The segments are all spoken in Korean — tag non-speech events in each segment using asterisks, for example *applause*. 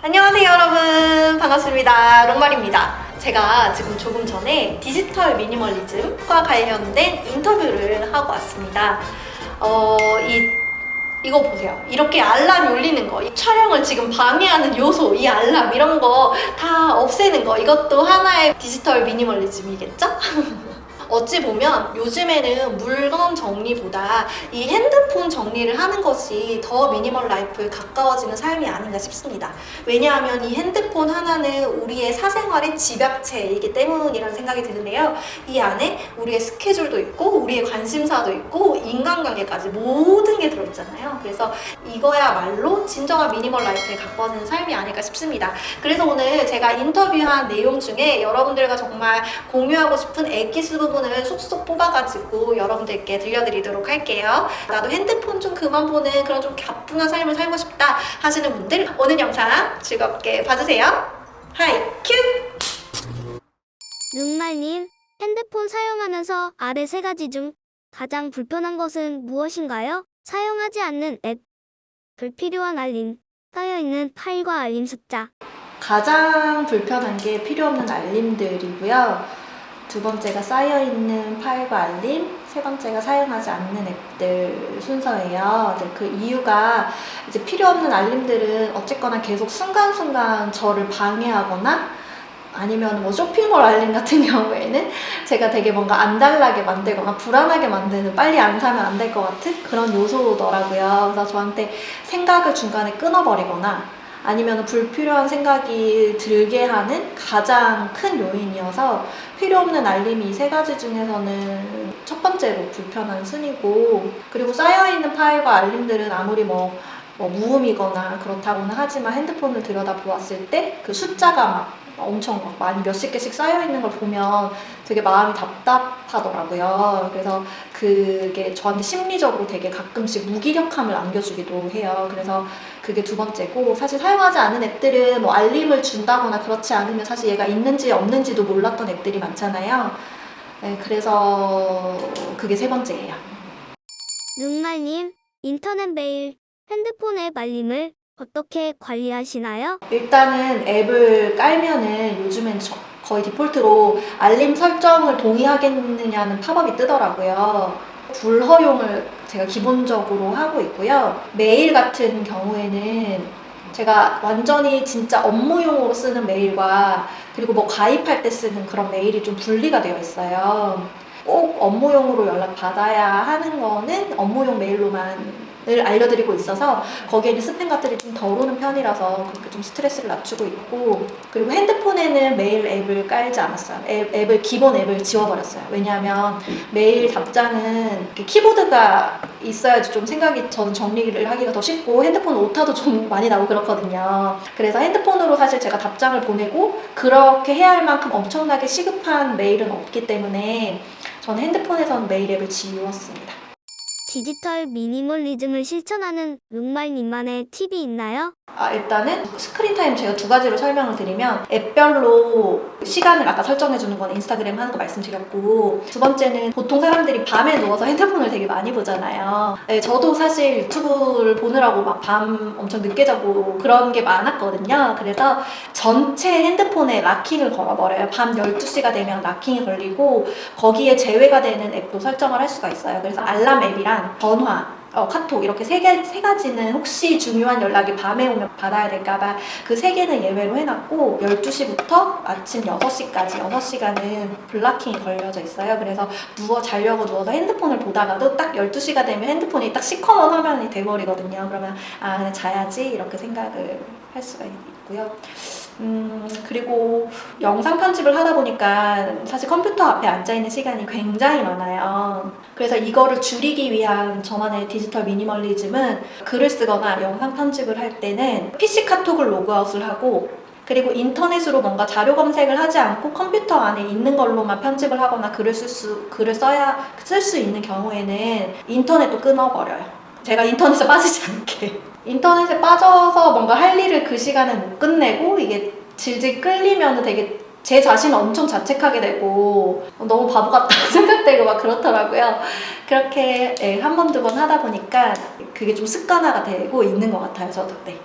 안녕하세요 여러분 반갑습니다 롱말입니다 제가 지금 조금 전에 디지털 미니멀리즘과 관련된 인터뷰를 하고 왔습니다 어, 이 이거 보세요. 이렇게 알람이 울리는 거, 이 촬영을 지금 방해하는 요소, 이 알람 이런 거 다 없애는 거, 이것도 하나의 디지털 미니멀리즘이겠죠? *laughs* 어찌 보면 요즘에는 물건 정리보다 이 핸드폰 정리를 하는 것이 더 미니멀 라이프에 가까워지는 삶이 아닌가 싶습니다. 왜냐하면 이 핸드폰 하나는 우리의 사생활의 집약체이기 때문이라는 생각이 드는데요. 이 안에 우리의 스케줄도 있고, 우리의 관심사도 있고, 인간관계까지 모든 게 들어있잖아요. 그래서 이거야말로 진정한 미니멀 라이프에 가까워지는 삶이 아닐까 싶습니다. 그래서 오늘 제가 인터뷰한 내용 중에 여러분들과 정말 공유하고 싶은 엑기스 부분 을 쏙쏙 뽑아가지고 여러분들께 들려드리도록 할게요. 나도 핸드폰 좀 그만 보는 그런 좀 가뿐한 삶을 살고 싶다 하시는 분들 오늘 영상 즐겁게 봐주세요. 하이 큐! 눈말님, 핸드폰 사용하면서 아래 세 가지 중 가장 불편한 것은 무엇인가요? 사용하지 않는 앱, 불필요한 알림, 쌓여있는 파일과 알림 숫자. 가장 불편한 게 필요 없는 알림들이고요. 두 번째가 쌓여있는 파일과 알림, 세 번째가 사용하지 않는 앱들 순서예요. 근데 그 이유가 이제 필요 없는 알림들은 어쨌거나 계속 순간순간 저를 방해하거나 아니면 뭐 쇼핑몰 알림 같은 *laughs* 경우에는 제가 되게 뭔가 안달나게 만들거나 불안하게 만드는 빨리 안 사면 안 될 것 같은 그런 요소더라고요. 그래서 저한테 생각을 중간에 끊어버리거나 아니면 불필요한 생각이 들게 하는 가장 큰 요인이어서 필요 없는 알림이 이 세 가지 중에서는 첫 번째로 불편한 순위고 그리고 쌓여있는 파일과 알림들은 아무리 뭐, 뭐 무음이거나 그렇다고는 하지만 핸드폰을 들여다 보았을 때 그 숫자가 막 엄청 막 많이 몇십 개씩 쌓여 있는 걸 보면 되게 마음이 답답하더라고요. 그래서 그게 저한테 심리적으로 되게 가끔씩 무기력함을 안겨주기도 해요. 그래서 그게 두 번째고 사실 사용하지 않은 앱들은 뭐 알림을 준다거나 그렇지 않으면 사실 얘가 있는지 없는지도 몰랐던 앱들이 많잖아요. 네, 그래서 그게 세 번째예요. 눈말님, 인터넷 메일, 핸드폰 앱 알림을 어떻게 관리하시나요? 일단은 앱을 깔면은 요즘엔 저- 거의 디폴트로 알림 설정을 동의하겠느냐는 팝업이 뜨더라고요. 불허용을 제가 기본적으로 하고 있고요. 메일 같은 경우에는 제가 완전히 진짜 업무용으로 쓰는 메일과 그리고 뭐 가입할 때 쓰는 그런 메일이 좀 분리가 되어 있어요. 꼭 업무용으로 연락 받아야 하는 거는 업무용 메일로만 을 알려드리고 있어서 거기에는 스팸 같들이 좀 덜 오는 편이라서 그렇게 좀 스트레스를 낮추고 있고 그리고 핸드폰에는 메일 앱을 깔지 않았어요. 앱, 앱을 기본 앱을 지워버렸어요. 왜냐하면 메일 답장은 키보드가 있어야지 좀 생각이 저는 정리를 하기가 더 쉽고 핸드폰 오타도 좀 *laughs* 많이 나고 그렇거든요. 그래서 핸드폰으로 사실 제가 답장을 보내고 그렇게 해야 할 만큼 엄청나게 시급한 메일은 없기 때문에 저는 핸드폰에서는 메일 앱을 지웠습니다. 디지털 미니멀리즘을 실천하는 눈말님만의 팁이 있나요? 아, 일단은 스크린 타임 제가 두 가지로 설명을 드리면 앱별로 시간을 아까 설정해 주는 건 인스타그램 하는 거 말씀드렸고 두 번째는 보통 사람들이 밤에 누워서 핸드폰을 되게 많이 보잖아요. 네, 저도 사실 유튜브를 보느라고 막 밤 엄청 늦게 자고 그런 게 많았거든요. 그래서 전체 핸드폰에 락킹을 걸어버려요. 밤 12시가 되면 락킹이 걸리고 거기에 제외가 되는 앱도 설정을 할 수가 있어요. 그래서 알람 앱이랑 전화 어, 카톡 이렇게 세, 개, 세 가지는 혹시 중요한 연락이 밤에 오면 받아야 될까봐 그 세 개는 예외로 해놨고 12시부터 아침 6시까지 6시간은 블락킹이 걸려져 있어요. 그래서 누워 자려고 누워서 핸드폰을 보다가도 딱 12시가 되면 핸드폰이 딱 시커먼 화면이 돼버리거든요. 그러면 아 그냥 자야지 이렇게 생각을 할 수가 있 고요. 음, 그리고 영상 편집을 하다 보니까 사실 컴퓨터 앞에 앉아있는 시간이 굉장히 많아요. 그래서 이거를 줄이기 위한 저만의 디지털 미니멀리즘은 글을 쓰거나 영상 편집을 할 때는 PC 카톡을 로그아웃을 하고 그리고 인터넷으로 뭔가 자료 검색을 하지 않고 컴퓨터 안에 있는 걸로만 편집을 하거나 글을 쓸 수, 글을 써야, 쓸 수 있는 경우에는 인터넷도 끊어버려요. 제가 인터넷에 빠지지 않게. 인터넷에 빠져서 뭔가 할 일을 그 시간에 못 끝내고 이게 질질 끌리면 되게 제 자신을 엄청 자책하게 되고 너무 바보 같다고 *laughs* 생각되고 막 그렇더라고요. 그렇게 예, 한 번, 두 번 하다 보니까 그게 좀 습관화가 되고 있는 것 같아요, 저도. 네.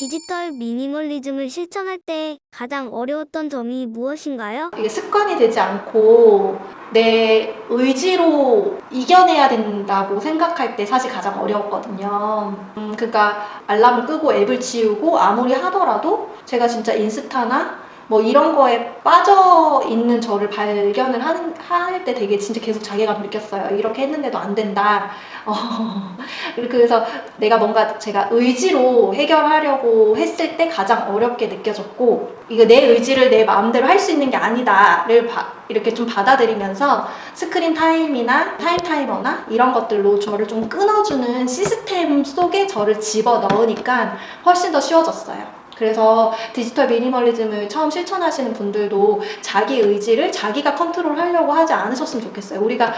디지털 미니멀리즘을 실천할 때 가장 어려웠던 점이 무엇인가요? 이게 습관이 되지 않고 내 의지로 이겨내야 된다고 생각할 때 사실 가장 어려웠거든요. 음, 그러니까 알람을 끄고 앱을 지우고 아무리 하더라도 제가 진짜 인스타나 뭐 이런 거에 빠져 있는 저를 발견을 하는 할 때 되게 진짜 계속 자괴감 느꼈어요. 이렇게 했는데도 안 된다. *laughs* 어, 그래서 내가 뭔가 제가 의지로 해결하려고 했을 때 가장 어렵게 느껴졌고 이거 내 의지를 내 마음대로 할 수 있는 게 아니다를 바- 이렇게 좀 받아들이면서 스크린 타임이나 타임 타이머나 이런 것들로 저를 좀 끊어주는 시스템 속에 저를 집어 넣으니까 훨씬 더 쉬워졌어요. 그래서 디지털 미니멀리즘을 처음 실천하시는 분들도 자기 의지를 자기가 컨트롤하려고 하지 않으셨으면 좋겠어요. 우리가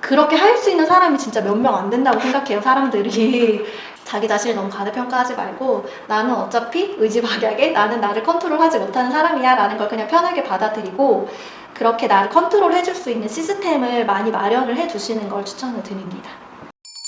그렇게 할 수 있는 사람이 진짜 몇 명 안 된다고 생각해요, 사람들이. *laughs* 자기 자신을 너무 과대평가하지 말고 나는 어차피 의지박약에 나는 나를 컨트롤하지 못하는 사람이야 라는 걸 그냥 편하게 받아들이고 그렇게 나를 컨트롤 해줄 수 있는 시스템을 많이 마련을 해주시는 걸 추천을 드립니다.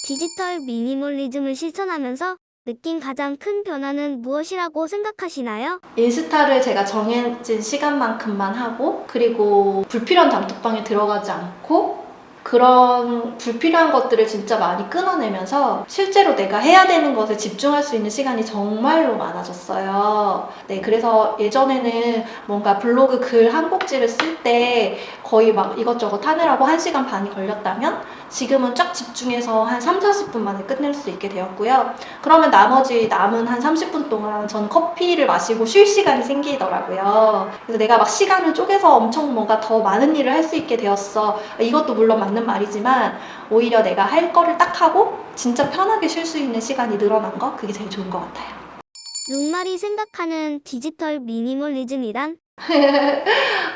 디지털 미니멀리즘을 실천하면서 느낀 가장 큰 변화는 무엇이라고 생각하시나요? 인스타를 제가 정해진 시간만큼만 하고 그리고 불필요한 단톡방에 들어가지 않고 그런 불필요한 것들을 진짜 많이 끊어내면서 실제로 내가 해야 되는 것에 집중할 수 있는 시간이 정말로 많아졌어요. 네, 그래서 예전에는 뭔가 블로그 글 한 꼭지를 쓸 때 거의 막 이것저것 하느라고 1시간 반이 걸렸다면 지금은 쫙 집중해서 한 3, 40분 만에 끝낼 수 있게 되었고요. 그러면 나머지 남은 한 30분 동안 전 커피를 마시고 쉴 시간이 생기더라고요. 그래서 내가 막 시간을 쪼개서 엄청 뭔가 더 많은 일을 할 수 있게 되었어. 이것도 물론 맞는 말이지만 오히려 내가 할 거를 딱 하고 진짜 편하게 쉴 수 있는 시간이 늘어난 거 그게 제일 좋은 것 같아요. 룩말이 생각하는 디지털 미니멀리즘이란?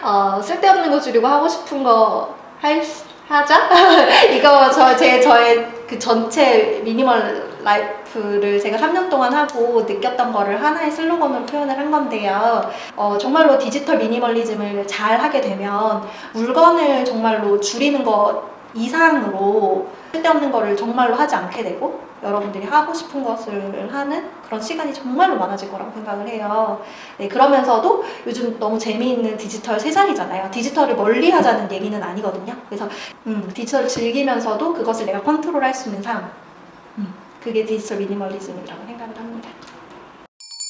어, 쓸데없는 거 줄이고 하고 싶은 거 할, 하자? *laughs* 이거 저, 제, 저의 그 전체 미니멀 라이프를 제가 3년 동안 하고 느꼈던 거를 하나의 슬로건으로 표현을 한 건데요. 어, 정말로 디지털 미니멀리즘을 잘 하게 되면 물건을 정말로 줄이는 것 이상으로 쓸데없는 거를 정말로 하지 않게 되고 여러분들이 하고 싶은 것을 하는 그런 시간이 정말로 많아질 거라고 생각을 해요. 네, 그러면서도 요즘 너무 재미있는 디지털 세상이잖아요. 디지털을 멀리 하자는 얘기는 아니거든요. 그래서 음, 디지털을 즐기면서도 그것을 내가 컨트롤할 수 있는 삶. 음, 그게 디지털 미니멀리즘이라고 생각을 합니다.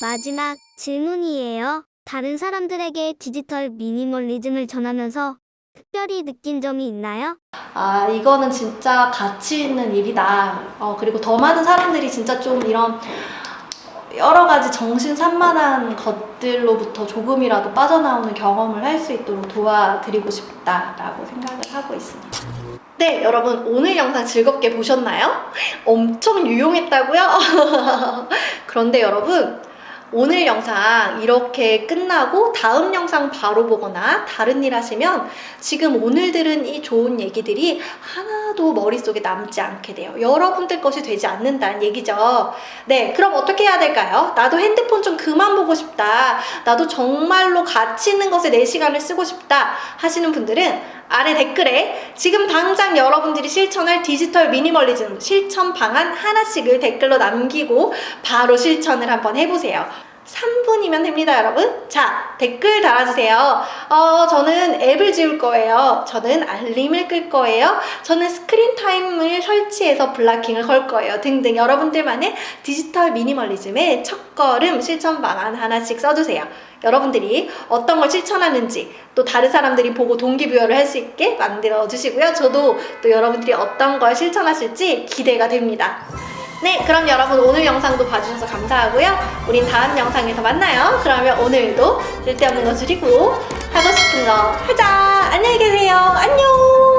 마지막 질문이에요. 다른 사람들에게 디지털 미니멀리즘을 전하면서 특별히 느낀 점이 있나요? 아, 이거는 진짜 가치 있는 일이다. 어, 그리고 더 많은 사람들이 진짜 좀 이런 여러 가지 정신 산만한 것들로부터 조금이라도 빠져나오는 경험을 할 수 있도록 도와드리고 싶다라고 생각을 하고 있습니다. 네, 여러분 오늘 영상 즐겁게 보셨나요? 엄청 유용했다고요? *laughs* 그런데 여러분 오늘 영상 이렇게 끝나고 다음 영상 바로 보거나 다른 일 하시면 지금 오늘 들은 이 좋은 얘기들이 하나도 머릿속에 남지 않게 돼요. 여러분들 것이 되지 않는다는 얘기죠. 네, 그럼 어떻게 해야 될까요? 나도 핸드폰 좀 그만 보고 싶다. 나도 정말로 가치 있는 것에 내 시간을 쓰고 싶다. 하시는 분들은 아래 댓글에 지금 당장 여러분들이 실천할 디지털 미니멀리즘 실천 방안 하나씩을 댓글로 남기고 바로 실천을 한번 해보세요. 3분이면 됩니다, 여러분. 자, 댓글 달아주세요. 어, 저는 앱을 지울 거예요. 저는 알림을 끌 거예요. 저는 스크린 타임을 설치해서 블락킹을 걸 거예요. 등등 여러분들만의 디지털 미니멀리즘의 첫걸음 실천 방안 하나씩 써주세요. 여러분들이 어떤 걸 실천하는지 또 다른 사람들이 보고 동기부여를 할 수 있게 만들어 주시고요. 저도 또 여러분들이 어떤 걸 실천하실지 기대가 됩니다. 네, 그럼 여러분 오늘 영상도 봐주셔서 감사하고요. 우린 다음 영상에서 만나요. 그러면 오늘도 쓸데없는 거 줄이고 하고 싶은 거 하자. 안녕히 계세요. 안녕.